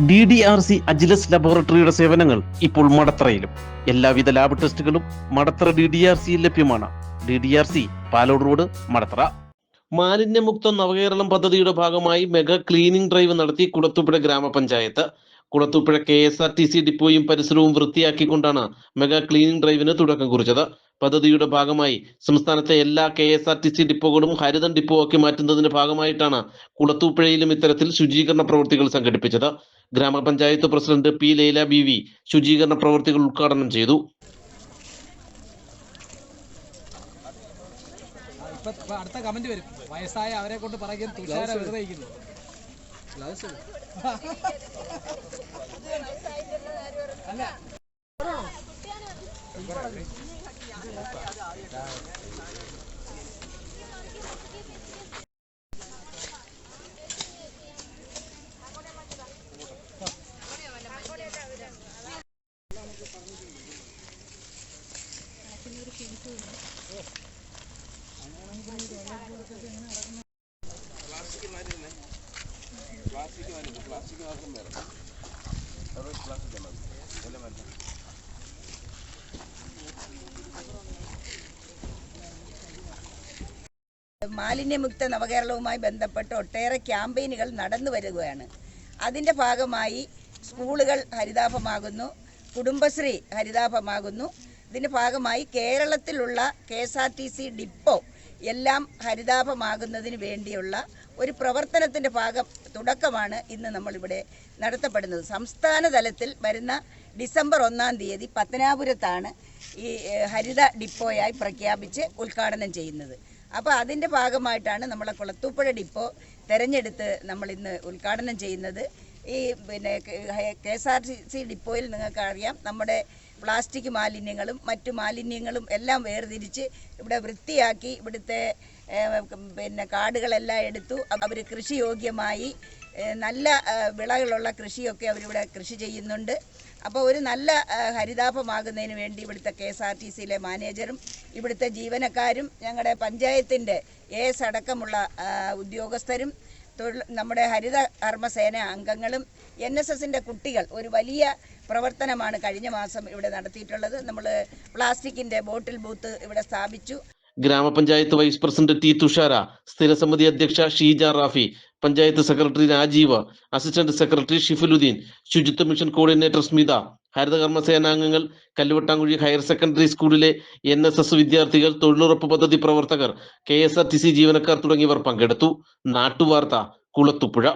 D D R C Agilus ലബോറട്ടറിയുടെ സേവനങ്ങൾ ഇപ്പോൾ മടത്തറയിലും. എല്ലാവിധ ലാബ് ടെസ്റ്റുകളും മടത്തറ ഡി ഡി ആർ സിയിൽ ലഭ്യമാണ്. D D R C Palode road Madathara. മാലിന്യമുക്ത നവകേരളം പദ്ധതിയുടെ ഭാഗമായി മെഗാ ക്ലീനിംഗ് ഡ്രൈവ് നടത്തി കുളത്തൂപ്പുഴ ഗ്രാമപഞ്ചായത്ത്. Kulathupuzha K S R T C ഡിപ്പോയും പരിസരവും വൃത്തിയാക്കിക്കൊണ്ടാണ് മെഗാ ക്ലീനിംഗ് ഡ്രൈവിന് തുടക്കം കുറിച്ചത്. പദ്ധതിയുടെ ഭാഗമായി സംസ്ഥാനത്തെ എല്ലാ K S R T C ഡിപ്പോകളും ഹരിതൻ ഡിപ്പോ ആക്കി മാറ്റുന്നതിന്റെ ഭാഗമായിട്ടാണ് കുളത്തൂപ്പുഴയിലും ഇത്തരത്തിൽ ശുചീകരണ പ്രവൃത്തികൾ സംഘടിപ്പിച്ചത്. ഗ്രാമപഞ്ചായത്ത് president P Laila B V ശുചീകരണ പ്രവൃത്തികൾ ഉദ്ഘാടനം ചെയ്തു. ഇപ്പൊ അടുത്ത കമന്റ് വരും. വയസ്സായ അവരെ കൊണ്ട് പറയും തുഷാര വെറുതെ ഇരിക്കുന്നു അല്ല. മാലിന്യമുക്ത നവകേരളവുമായി ബന്ധപ്പെട്ട് ഒട്ടേറെ ക്യാമ്പയിനുകൾ നടന്നു വരികയാണ്. അതിന്റെ ഭാഗമായി സ്കൂളുകൾ ഹരിതാഭമാകുന്നു കുടുംബശ്രീ ഹരിതാഭമാകുന്നു. ഇതിന്റെ ഭാഗമായി കേരളത്തിലുള്ള K S R T C depot എല്ലാം ഹരിതാഭമാകുന്നതിന് വേണ്ടിയുള്ള ഒരു പ്രവർത്തനത്തിന്റെ ഭാഗം തുടക്കമാണ് ഇന്ന് നമ്മളിവിടെ നടത്തപ്പെടുന്നത്. സംസ്ഥാന തലത്തിൽ വരുന്ന ഡിസംബർ ഒന്നാം തീയതി പത്തനാപുരത്താണ് ഈ ഹരിത ഡിപ്പോയായി പ്രഖ്യാപിച്ച് ഉദ്ഘാടനം ചെയ്യുന്നത്. അപ്പോൾ അതിന്റെ ഭാഗമായിട്ടാണ് നമ്മളെ കുളത്തൂപ്പുഴ ഡിപ്പോ തെരഞ്ഞെടുത്ത് നമ്മൾ ഇന്ന് ഉദ്ഘാടനം ചെയ്യുന്നത്. ഈ പിന്നെ കെ എസ് ആർ സി ഡിപ്പോയിൽ നിങ്ങൾക്ക് അറിയാം നമ്മുടെ പ്ലാസ്റ്റിക് മാലിന്യങ്ങളും മറ്റു മാലിന്യങ്ങളും എല്ലാം വേർതിരിച്ച് ഇവിടെ വൃത്തിയാക്കി ഇവിടുത്തെ പിന്നെ കാടുകളെല്ലാം എടുത്തു. അവർ കൃഷിയോഗ്യമായി നല്ല വിളകളുള്ള കൃഷിയൊക്കെ അവരിവിടെ കൃഷി ചെയ്യുന്നുണ്ട്. അപ്പോൾ ഒരു നല്ല ഹരിതാപമാകുന്നതിന് വേണ്ടി ഇവിടുത്തെ കെ എസ് ആർ ടി സിയിലെ മാനേജറും ഇവിടുത്തെ ജീവനക്കാരും ഞങ്ങളുടെ പഞ്ചായത്തിന്റെ എസ് അടക്കമുള്ള ഉദ്യോഗസ്ഥരും നമ്മുടെ ഹരിത കർമ്മസേന അംഗങ്ങളും എൻ എസ് എസിന്റെ കുട്ടികൾ ഒരു വലിയ പ്രവർത്തനമാണ് കഴിഞ്ഞ മാസം ഇവിടെ നടത്തിയിട്ടുള്ളത്. നമ്മൾ പ്ലാസ്റ്റിക്കിന്റെ ബോട്ടിൽ ബൂത്ത് ഇവിടെ സ്ഥാപിച്ചു. ഗ്രാമപഞ്ചായത്ത് വൈസ് പ്രസിഡന്റ് ടി തുഷാര സ്ഥിരസമിതി അധ്യക്ഷ Sheeja Rafi panchayat secretary Rajeev assistant secretary Shifuluddin ശുചിത്വ മിഷൻ കോർഡിനേറ്റർ സ്മിത ഹരിതകർമ്മ സേനാംഗങ്ങൾ കല്ലുവട്ടാങ്കുഴി ഹയർ സെക്കൻഡറി സ്കൂളിലെ എൻ എസ് എസ് വിദ്യാർത്ഥികൾ തൊഴിലുറപ്പ് പദ്ധതി പ്രവർത്തകർ K S R T C ജീവനക്കാർ തുടങ്ങിയവർ പങ്കെടുത്തു. നാട്ടുവാർത്ത കുളത്തുപുഴ.